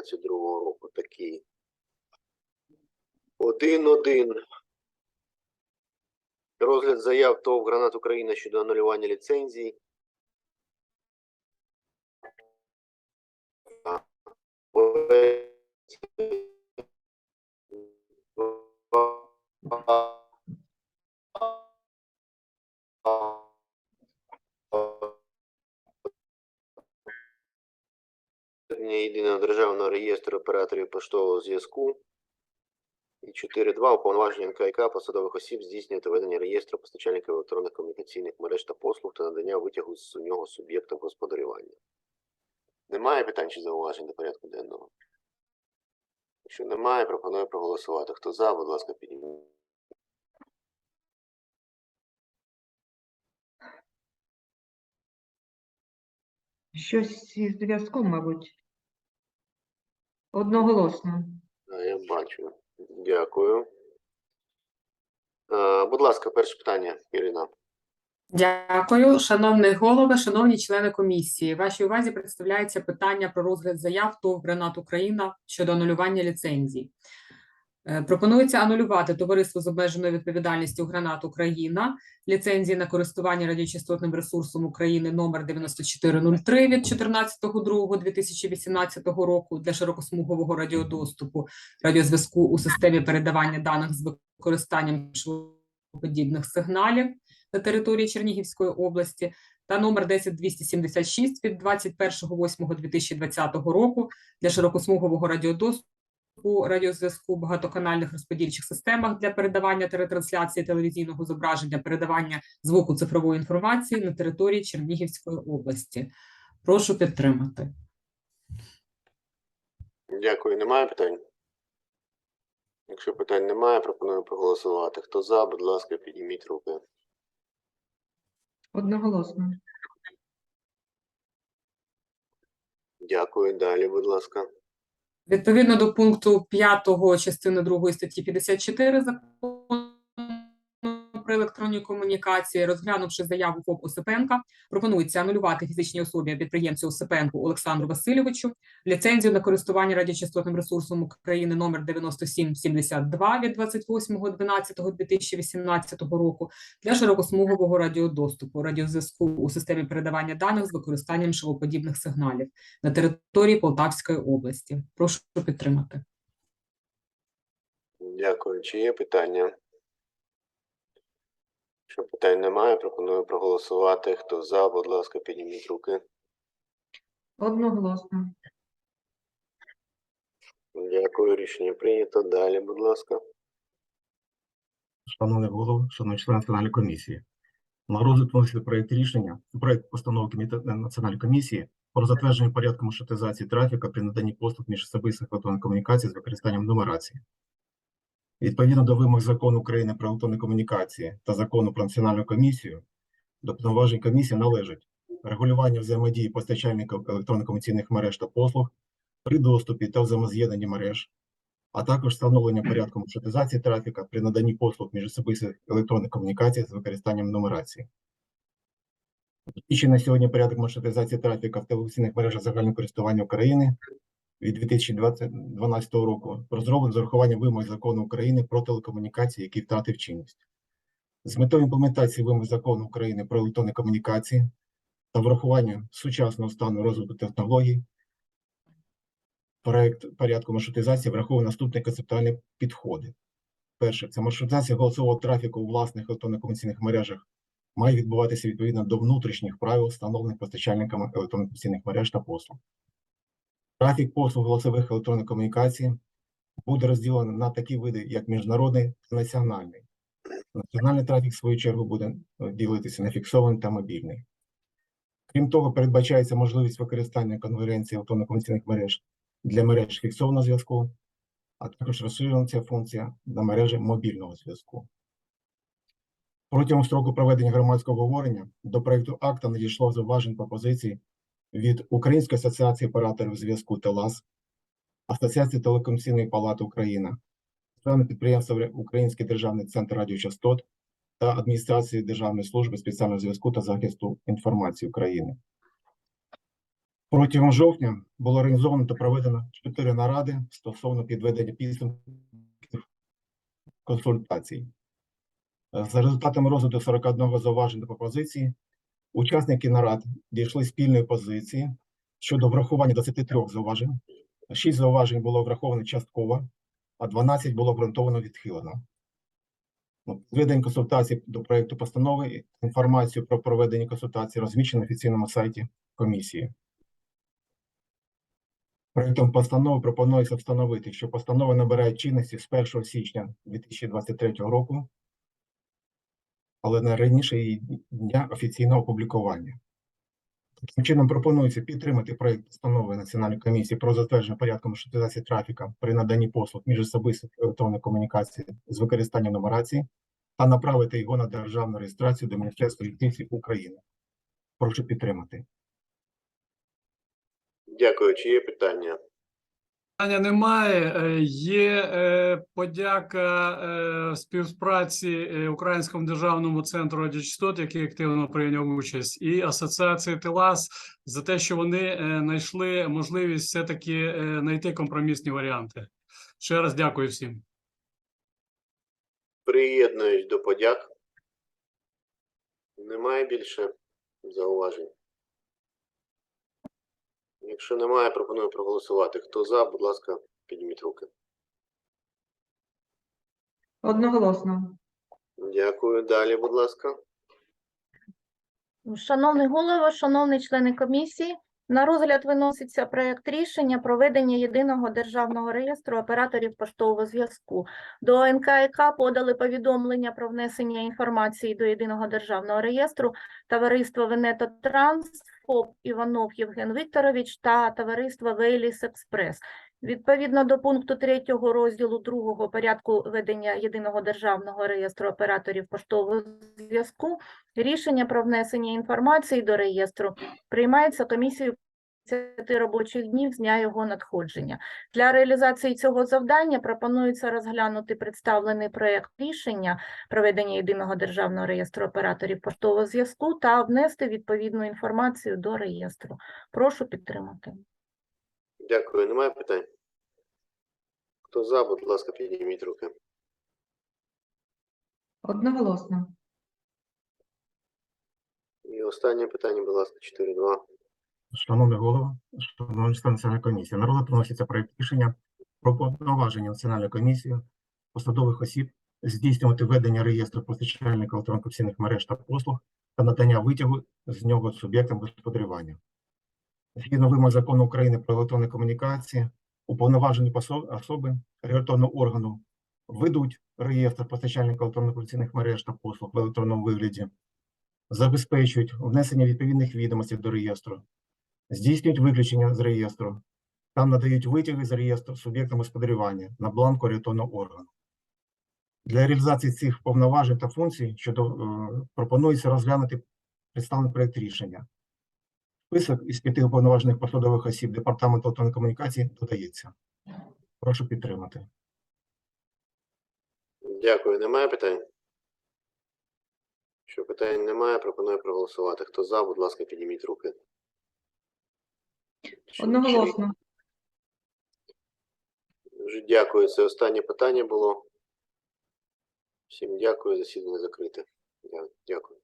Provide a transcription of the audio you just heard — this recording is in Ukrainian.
22 року такий. Один-один. Розгляд заяв ТОВ Гранат України щодо анулювання ліцензій. Державного реєстру операторів поштового зв'язку. І 4.2. Уповноваження НКК посадових осіб здійснювати ведення реєстру постачальників електронних комунікаційних мереж та послуг та надання витягу з нього суб'єктам господарювання. Немає питань чи зауважень до порядку денного? Якщо немає, пропоную проголосувати. Хто за, будь ласка, підніміть. Щось із зв'язком, мабуть. Одноголосно. Я бачу. Дякую. Е, будь ласка, перше питання, Ірина. Дякую, шановний голове, шановні члени комісії. Вашій увазі представляється питання про розгляд заяв ТОВ «Гранат Україна» щодо анулювання ліцензій. Е, Пропонується анулювати товариство з обмеженою відповідальністю «Гранат Україна» ліцензії на користування радіочастотним ресурсом України номер 9403 від 14.02.2018 року для широкосмугового радіодоступу радіозв'язку у системі передавання даних з використанням подібних сигналів на території Чернігівської області та номер 10276 від 21.08.2020 року для широкосмугового радіодоступу радіозв'язку в багатоканальних розподільчих системах для передавання та ретрансляції телевізійного зображення, передавання звуку цифрової інформації на території Чернігівської області. Прошу підтримати. Дякую. Немає питань? Якщо питань немає, пропоную проголосувати. Хто за, будь ласка, підніміть руки. Одноголосно. Дякую. Далі, будь ласка. Відповідно до пункту 5 частини 2 статті 54 закону про електронні комунікації, розглянувши заяву ФОП Осипенка, пропонується анулювати фізичній особі підприємцю Осипенку Олександру Васильовичу ліцензію на користування радіочастотним ресурсом України номер 9772 від 28.12.2018 року для широкосмугового радіодоступу, радіозв'язку у системі передавання даних з використанням шилоподібних сигналів на території Полтавської області. Прошу підтримати. Дякую. Чи є питання? Якщо питань немає, пропоную проголосувати. Хто за, будь ласка, підніміть руки. Одноголосно. Дякую. Рішення прийнято. Далі, будь ласка. Шановний голово, шановні члени національної комісії. На розгляд вноситься проєкт рішення, проєкт постанови Комітету Національної комісії про затвердження порядку маршрутизації трафіка при наданні послуг між особистих електронних комунікацій з використанням нумерації. Відповідно до вимог закону України про електронні комунікації та закону про національну комісію, до повноважень комісії належить регулювання взаємодії постачальників електронно-комунікаційних мереж та послуг при доступі та взаємоз'єднанні мереж, а також встановлення порядку маршрутизації трафіка при наданні послуг між особистих електронних комунікацій з використанням нумерації. Закінчений на сьогодні порядок маршрутизації трафіка в телевізійних мережах загального користування України від 2012 року розроблений з урахуванням вимог закону України про телекомунікації, який втратив чинність. З метою імплементації вимог закону України про електронні комунікації та врахування сучасного стану розвитку технологій, проект порядку маршрутизації враховує наступні концептуальні підходи. Перше, це маршрутизація голосового трафіку у власних електронно-комунікаційних мережах має відбуватися відповідно до внутрішніх правил, встановлених постачальниками електронно-комунікаційних мереж та послуг. Трафік послуг голосових електронних комунікацій буде розділений на такі види, як міжнародний та національний. Національний трафік, в свою чергу, буде е, ділитися на фіксований та мобільний. Крім того, передбачається можливість використання конференції електронно-комунікаційних мереж для мереж фіксованого зв'язку, а також розширена ця функція на мережі мобільного зв'язку. Протягом строку проведення громадського обговорення до проєкту акта надійшло зауважень пропозицій від Української асоціації операторів зв'язку ТЕЛАС, Асоціації телекомунікаційної палати України, Державне підприємство Український державний центр радіочастот та Адміністрації Державної служби спеціального зв'язку та захисту інформації України. Протягом жовтня було організовано та проведено чотири наради стосовно підведення підсумків консультацій. Е, За результатами розгляду 41 зауважень та пропозицій, учасники нарад дійшли спільної позиції щодо врахування 23 зауважень. 6 зауважень було враховано частково, а 12 було ґрунтовано відхилено. Ну, Підведення консультацій до проекту постанови інформацію про проведення консультацій розміщено на офіційному сайті комісії. Проектом постанови пропонується встановити, що постанова набирає чинності з 1 січня 2023 року, але не раніше її дня офіційного опублікування. Таким чином пропонується підтримати проект постанови Національної комісії про затвердження порядку маршрутизації трафіка при наданні послуг міжособистих електронних комунікацій з використанням нумерації та направити його на державну реєстрацію до Міністерства юстиції України. Прошу підтримати. Дякую. Чи є питання? Питання немає. Е, Є е, подяка е, співпраці Українському державному центру радіочастот, який активно прийняв участь, і Асоціації ТЕЛАС за те, що вони знайшли можливість все-таки е, знайти компромісні варіанти. Ще раз дякую всім. Приєднуюсь до подяк. Немає більше зауважень. Якщо немає, пропоную проголосувати. Хто за, будь ласка, підніміть руки. Одноголосно. Дякую. Далі, будь ласка. Шановний голово, шановні члени комісії, на розгляд виноситься проект рішення про ведення єдиного державного реєстру операторів поштового зв'язку. До НКК подали повідомлення про внесення інформації до єдиного державного реєстру товариство Венето Транс, ФОП Іванов Євген Вікторович та товариство Вейліс Експрес. Відповідно до пункту 3 розділу 2 порядку ведення єдиного державного реєстру операторів поштового зв'язку Рішення про внесення інформації до реєстру приймається комісією 50 робочих днів з дня його надходження. Для реалізації цього завдання пропонується розглянути представлений проект рішення проведення єдиного державного реєстру операторів поштового зв'язку та внести відповідну інформацію до реєстру. Прошу підтримати. Дякую. Немає питань? Хто за, будь ласка, підніміть руки. Одноголосно. І останнє питання, будь ласка, 4.2. Шановний голова, шановні члени Національної комісії, на розгляд вноситься проект рішення про повноваження Національної комісії посадових осіб здійснювати ведення реєстру постачальників електронно-комунікаційних мереж та послуг та надання витягу з нього суб'єктам господарювання. Згідно вимог закону України про електронні комунікації, уповноважені особи регуляторного органу ведуть реєстр постачальників електронно-комунікаційних мереж та послуг в електронному вигляді, забезпечують внесення відповідних відомостей до реєстру, здійснюють виключення з реєстру, там надають витяги з реєстру суб'єктам господарювання на бланку рятонного органу. Для реалізації цих повноважень та функцій щодо е, пропонується розглянути представлений проект рішення. Список із п'яти уповноважених посадових осіб Департаменту електронної комунікації додається. Прошу підтримати. Дякую. Немає питань? Якщо питань немає, пропоную проголосувати. Хто за, будь ласка, підніміть руки. Одноголосно. Дуже дякую. Це останнє питання було. Всім дякую. Засідання закрите. Дякую.